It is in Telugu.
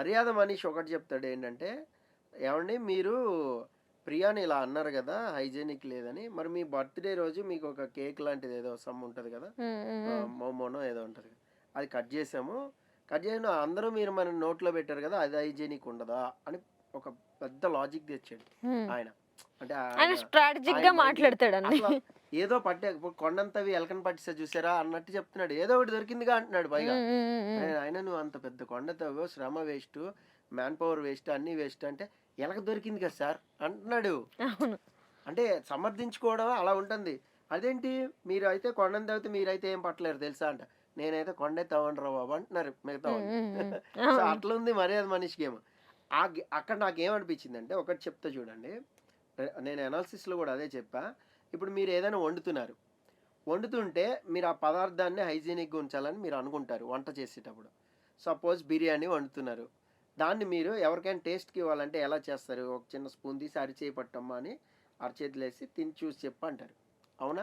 మర్యాద మనిషి ఒకటి చెప్తాడు ఏంటంటే ఏమండి మీరు ప్రియాని ఇలా అన్నారు కదా హైజీనిక్ లేదని మరి మీ బర్త్డే రోజు మీకు ఒక కేక్ లాంటిది ఏదో సమ్ ఉంటుంది కదా. మోమోనో ఏదో ఉంటుంది అది కట్ చేసాము కట్ చేసిన అందరూ మీరు మన నోట్లో పెట్టారు కదా అది హైజీనిక్ ఉండదా అని ఒక పెద్ద లాజిక్ తెచ్చాడు. ఆయన అంటే స్ట్రాటజిక్గా మాట్లాడతాడు ఏదో పట్టే ఇప్పుడు కొండంతవి ఎలకని పట్టిసా చూసారా అన్నట్టు చెప్తున్నాడు. ఏదో ఒకటి దొరికిందిగా అంటున్నాడు పైగా. ఆయన నువ్వు అంత పెద్ద కొండ తవ్వు శ్రమ వేస్ట్ మ్యాన్ పవర్ వేస్ట్ అన్ని వేస్ట్ అంటే ఎలక దొరికింది కదా సార్ అంటున్నాడు. అంటే సమర్థించుకోవడం అలా ఉంటుంది. అదేంటి? మీరు అయితే కొండను తవ్వితే మీరైతే ఏం పట్టలేరు తెలుసా అంట. నేనైతే కొండే తవ్వండి రా బాబు అంటున్నారు మిగతా. సో. అట్లా ఉంది మర్యాద మనిషికి ఏమో ఆ అక్కడ నాకు ఏమనిపించింది అంటే ఒకటి చెప్తా చూడండి. నేను అనాలిసిస్లో కూడా అదే చెప్పా. ఇప్పుడు మీరు ఏదైనా వండుతున్నారు. వండుతుంటే మీరు ఆ పదార్థాన్ని హైజీనిక్గా ఉంచాలని మీరు అనుకుంటారు వంట చేసేటప్పుడు. సపోజ్ బిర్యానీ వండుతున్నారు. దాన్ని మీరు ఎవరికైనా టేస్ట్కి ఇవ్వాలంటే ఎలా చేస్తారు? ఒక చిన్న స్పూన్ తీసి అరిచేయి పట్టమ్మా అని అరచేతులేసి తిని చూసి చెప్పు అంటారు. అవునా?